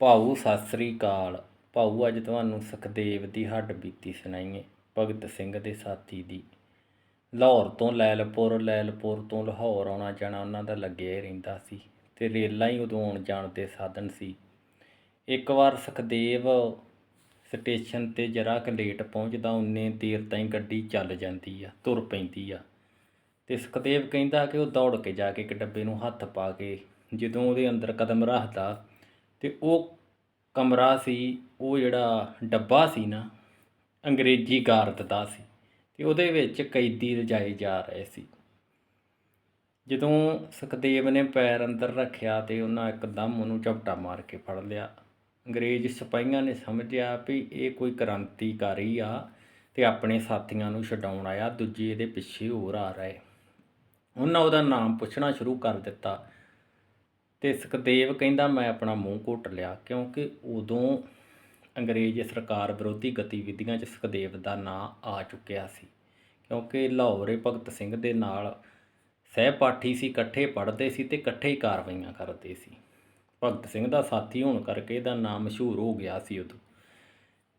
ਭਾਊ, ਸਤਿ ਸ੍ਰੀ ਅਕਾਲ। ਭਾਊ, ਅੱਜ ਤੁਹਾਨੂੰ ਸੁਖਦੇਵ ਦੀ ਹੱਡ ਬੀਤੀ ਸੁਣਾਈਏ, ਭਗਤ ਸਿੰਘ ਦੇ ਸਾਥੀ ਦੀ। ਲਾਹੌਰ ਤੋਂ ਲੈਲਪੁਰ ਲੈਲਪੁਰ ਤੋਂ ਲਾਹੌਰ ਆਉਣਾ ਜਾਣਾ ਉਹਨਾਂ ਦਾ ਲੱਗਿਆ ਹੀ ਰਹਿੰਦਾ ਸੀ ਤੇ ਰੇਲਾਂ ਹੀ ਉਦੋਂ ਆਉਣ ਜਾਣ ਦੇ ਸਾਧਨ ਸੀ। ਇੱਕ ਵਾਰ ਸੁਖਦੇਵ ਸਟੇਸ਼ਨ ਤੇ ਜਰਾ ਕੁ ਲੇਟ ਪਹੁੰਚਦਾ, ਉਨੇ ਦੇਰ ਤਾਈਂ ਗੱਡੀ ਚੱਲ ਜਾਂਦੀ ਆ, ਤੁਰ ਪੈਂਦੀ ਆ। ਤੇ ਸੁਖਦੇਵ ਕਹਿੰਦਾ ਕਿ ਉਹ ਦੌੜ ਕੇ ਜਾ ਕੇ ਇੱਕ ਡੱਬੇ ਨੂੰ ਹੱਥ ਪਾ ਕੇ, ਜਦੋਂ ਉਹਦੇ ਅੰਦਰ ਕਦਮ ਰੱਖਦਾ ਤੇ ਉਹ ਕਮਰਾ ਸੀ, ਉਹ ਜਿਹੜਾ ਡੱਬਾ ਸੀ ਨਾ, ਅੰਗਰੇਜ਼ੀ ਗਾਰਦ ਦਾ ਸੀ ਅਤੇ ਉਹਦੇ ਵਿੱਚ ਕੈਦੀ ਲਿਜਾਏ ਜਾ ਰਹੇ ਸੀ। ਜਦੋਂ ਸੁਖਦੇਵ ਨੇ ਪੈਰ ਅੰਦਰ ਰੱਖਿਆ ਅਤੇ ਉਹਨਾਂ ਇੱਕਦਮ ਉਹਨੂੰ ਝਪਟਾ ਮਾਰ ਕੇ ਫੜ ਲਿਆ। ਅੰਗਰੇਜ਼ ਸਿਪਾਹੀਆਂ ਨੇ ਸਮਝਿਆ ਵੀ ਇਹ ਕੋਈ ਕ੍ਰਾਂਤੀਕਾਰੀ ਆ ਤੇ ਆਪਣੇ ਸਾਥੀਆਂ ਨੂੰ ਛਡਾਉਣ ਆਇਆ, ਦੂਜੇ ਇਹਦੇ ਪਿੱਛੇ ਹੋਰ ਆ ਰਹੇ। ਉਹਨਾਂ ਉਹਦਾ ਨਾਮ ਪੁੱਛਣਾ ਸ਼ੁਰੂ ਕਰ ਦਿੱਤਾ। ਅਤੇ ਸੁਖਦੇਵ ਕਹਿੰਦਾ, ਮੈਂ ਆਪਣਾ ਮੂੰਹ ਘੁੱਟ ਲਿਆ, ਕਿਉਂਕਿ ਉਦੋਂ ਅੰਗਰੇਜ਼ ਸਰਕਾਰ ਵਿਰੋਧੀ ਗਤੀਵਿਧੀਆਂ 'ਚ ਸੁਖਦੇਵ ਦਾ ਨਾਂ ਆ ਚੁੱਕਿਆ ਸੀ, ਕਿਉਂਕਿ ਲਾਹੌਰੇ ਭਗਤ ਸਿੰਘ ਦੇ ਨਾਲ ਸਹਿਪਾਠੀ ਸੀ, ਇਕੱਠੇ ਪੜ੍ਹਦੇ ਸੀ ਤੇ ਇਕੱਠੇ ਹੀ ਕਾਰਵਾਈਆਂ ਕਰਦੇ ਸੀ। ਭਗਤ ਸਿੰਘ ਦਾ ਸਾਥੀ ਹੋਣ ਕਰਕੇ ਇਹਦਾ ਨਾਮ ਮਸ਼ਹੂਰ ਹੋ ਗਿਆ ਸੀ ਉਦੋਂ।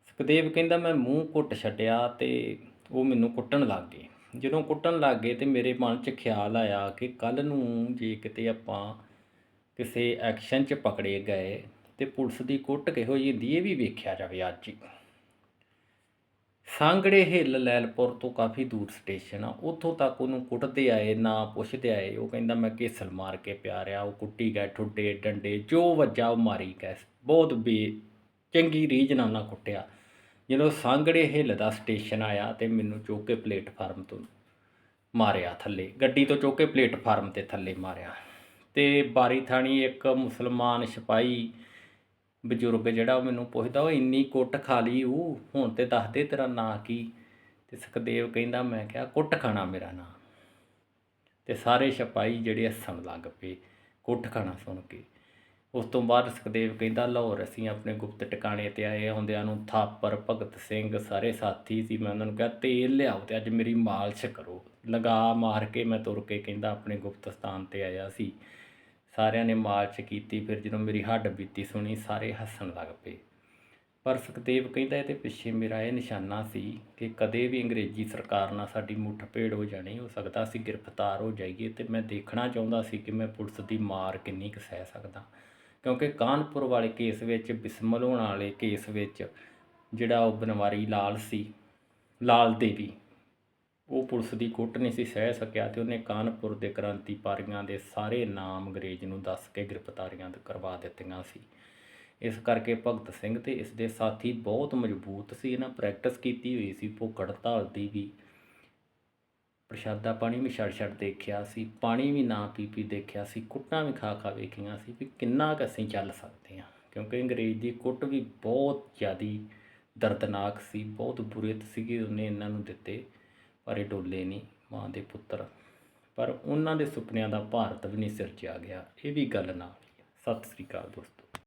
ਸੁਖਦੇਵ ਕਹਿੰਦਾ, ਮੈਂ ਮੂੰਹ ਘੁੱਟ ਛੱਡਿਆ ਤੇ ਉਹ ਮੈਨੂੰ ਕੁੱਟਣ ਲੱਗ ਗਏ। ਜਦੋਂ ਕੁੱਟਣ ਲੱਗ ਗਏ ਤੇ ਮੇਰੇ ਮਨ 'ਚ ਖਿਆਲ ਆਇਆ ਕਿ ਕੱਲ ਨੂੰ ਜੇ ਕਿਤੇ ਆਪਾਂ ਕਿਸੇ ਐਕਸ਼ਨ 'ਚ ਪਕੜੇ ਗਏ ਤੇ ਪੁਲਿਸ ਦੀ ਕੁੱਟ ਕਿਹੋ ਜਿਹੀ ਹੁੰਦੀ ਇਹ ਵੀ ਵੇਖਿਆ ਜਾਵੇ ਅੱਜ ਹੀ। ਸਾਂਗੜੇ ਹਿੱਲ ਲੈਲਪੁਰ ਤੋਂ ਕਾਫੀ ਦੂਰ ਸਟੇਸ਼ਨ ਆ, ਉੱਥੋਂ ਤੱਕ ਉਹਨੂੰ ਕੁੱਟਦੇ ਆਏ, ਨਾ ਪੁੱਛਦੇ ਆਏ, ਉਹ ਕਹਿੰਦਾ ਮੈਂ ਕੇਸਲ ਮਾਰ ਕੇ ਪਿਆਰਿਆ ਉਹ ਕੁੱਟੀ ਗਏ, ਠੁੱਡੇ ਡੰਡੇ, ਜੋ ਵੱਜਾ ਉਹ ਮਾਰੀ ਗਏ। ਬਹੁਤ ਬੇ ਚੰਗੀ ਰੀਝ ਨਾਲ ਉਹਨਾਂ ਕੁੱਟਿਆ। ਜਦੋਂ ਸਾਂਗੜੇ ਹਿੱਲ ਦਾ ਸਟੇਸ਼ਨ ਆਇਆ ਤੇ ਮੈਨੂੰ ਚੁੱਕ ਪਲੇਟਫਾਰਮ ਤੋਂ ਮਾਰਿਆ ਥੱਲੇ, ਗੱਡੀ ਤੋਂ ਚੁੱਕ ਪਲੇਟਫਾਰਮ ਤੇ ਥੱਲੇ ਮਾਰਿਆ। ਅਤੇ ਬਾਰੀ ਥਾਣੀ ਇੱਕ ਮੁਸਲਮਾਨ ਸਿਪਾਹੀ ਬਜ਼ੁਰਗ ਜਿਹੜਾ ਉਹ ਮੈਨੂੰ ਪੁੱਛਦਾ, ਉਹ ਇੰਨੀ ਕੁੱਟ ਖਾ ਲਈ ਉਹ ਹੁਣ ਤਾਂ ਦੱਸ ਦੇ ਤੇਰਾ ਨਾਂ ਕੀ? ਅਤੇ ਸੁਖਦੇਵ ਕਹਿੰਦਾ, ਮੈਂ ਕਿਹਾ, ਕੁੱਟ ਖਾਣਾ ਮੇਰਾ ਨਾਂ। ਅਤੇ ਸਾਰੇ ਸਿਪਾਹੀ ਜਿਹੜੇ ਹੱਸਣ ਲੱਗ ਪਏ, ਕੁੱਟ ਖਾਣਾ ਸੁਣ ਕੇ। ਉਸ ਤੋਂ ਬਾਅਦ ਸੁਖਦੇਵ ਕਹਿੰਦਾ, ਲਾਹੌਰ ਅਸੀਂ ਆਪਣੇ ਗੁਪਤ ਟਿਕਾਣੇ ਤੇ ਆਏ ਹੁੰਦਿਆਂ ਨੂੰ ਥਾਪਰ, ਭਗਤ ਸਿੰਘ ਸਾਰੇ ਸਾਥੀ ਸੀ। ਮੈਂ ਉਹਨਾਂ ਨੂੰ ਕਿਹਾ, ਤੇਲ ਲਿਆਓ ਤੇ ਅੱਜ ਮੇਰੀ ਮਾਲਸ਼ ਕਰੋ। ਲਗਾ ਮਾਰ ਕੇ ਮੈਂ ਤੁਰ ਕੇ ਕਹਿੰਦਾ, ਆਪਣੇ ਗੁਪਤ ਸਥਾਨ ਤੇ ਆਇਆ ਸੀ। ਸਾਰਿਆਂ ਨੇ ਮਾਲਸ਼ ਕੀਤੀ, ਫਿਰ ਜਦੋਂ ਮੇਰੀ ਹੱਡ ਬੀਤੀ ਸੁਣੀ ਸਾਰੇ ਹੱਸਣ ਲੱਗ ਪਏ। ਪਰ ਸੁਖਦੇਵ ਕਹਿੰਦਾ ਇਹਦੇ ਪਿੱਛੇ ਮੇਰਾ ਇਹ ਨਿਸ਼ਾਨਾ ਸੀ ਕਿ ਕਦੇ ਵੀ ਅੰਗਰੇਜ਼ੀ ਸਰਕਾਰ ਨਾਲ ਸਾਡੀ ਮੁੱਠਭੇੜ ਹੋ ਜਾਣੀ, ਹੋ ਸਕਦਾ ਸੀ ਗ੍ਰਿਫਤਾਰ ਹੋ ਜਾਈਏ ਤੇ ਮੈਂ ਦੇਖਣਾ ਚਾਹੁੰਦਾ ਸੀ ਕਿ ਮੈਂ ਪੁਲਿਸ ਦੀ ਮਾਰ ਕਿੰਨੀ ਕੁ ਸਹਿ ਸਕਦਾ। ਕਿਉਂਕਿ ਕਾਨਪੁਰ ਵਾਲੇ ਕੇਸ ਵਿੱਚ, ਬਿਸਮਲ ਹੋਣ ਵਾਲੇ ਕੇਸ ਵਿੱਚ ਜਿਹੜਾ ਉਹ ਬਨਵਾਰੀ ਲਾਲ ਸੀ, ਲਾਲ ਦੇਵੀ ਉਹ ਪੁਲਿਸ ਦੀ ਕੁੱਟ ਨਹੀਂ ਸੀ ਸਹਿ ਸਕਿਆ ਤੇ ਉਹਨੇ ਕਾਨਪੁਰ ਦੇ ਕ੍ਰਾਂਤੀਕਾਰੀਆਂ ਦੇ ਸਾਰੇ ਨਾਮ ਅੰਗਰੇਜ਼ ਨੂੰ ਦੱਸ ਕੇ ਗ੍ਰਿਫਤਾਰੀਆਂ ਕਰਵਾ ਦਿੱਤੀਆਂ ਸੀ। ਇਸ ਕਰਕੇ ਭਗਤ ਸਿੰਘ ਤੇ ਇਸ ਦੇ ਸਾਥੀ ਬਹੁਤ ਮਜ਼ਬੂਤ ਸੀ। ਇਹਨਾਂ ਪ੍ਰੈਕਟਿਸ ਕੀਤੀ ਹੋਈ ਸੀ। ਭੁੱਖ ਹੜਤਾਲ ਦੀ ਵੀ ਪ੍ਰਸ਼ਾਦਾ ਪਾਣੀ ਵੀ ਛੱਡ ਛੱਡ ਦੇਖਿਆ ਸੀ। ਪਾਣੀ ਵੀ ਨਾ ਪੀ ਪੀ ਦੇਖਿਆ ਸੀ। ਕੁੱਟਾਂ ਵੀ ਖਾ ਖਾ ਵੇਖੀਆਂ ਸੀ ਵੀ ਕਿੰਨਾ ਕੁ ਅਸੀਂ ਚੱਲ ਸਕਦੇ ਹਾਂ। ਕਿਉਂਕਿ ਅੰਗਰੇਜ਼ ਦੀ ਕੁੱਟ ਵੀ ਬਹੁਤ ਜ਼ਿਆਦੀ ਦਰਦਨਾਕ ਸੀ। ਬਹੁਤ ਬੁਰੇ ਸੀਗੇ ਉਹਨੇ ਇਹਨਾਂ ਨੂੰ ਦਿੱਤੇ। ਪਰ ਇਹ ਡੋਲੇ ਨਹੀਂ ਮਾਂ ਦੇ ਪੁੱਤਰ। ਪਰ ਉਹਨਾਂ ਦੇ ਸੁਪਨਿਆਂ ਦਾ ਭਾਰਤ ਵੀ ਨਹੀਂ ਸਿਰਜਿਆ ਗਿਆ। ਇਹ ਵੀ ਗੱਲ ਨਾਲ ਹੀ। ਸਤਿ ਸ੍ਰੀ ਅਕਾਲ ਦੋਸਤੋ।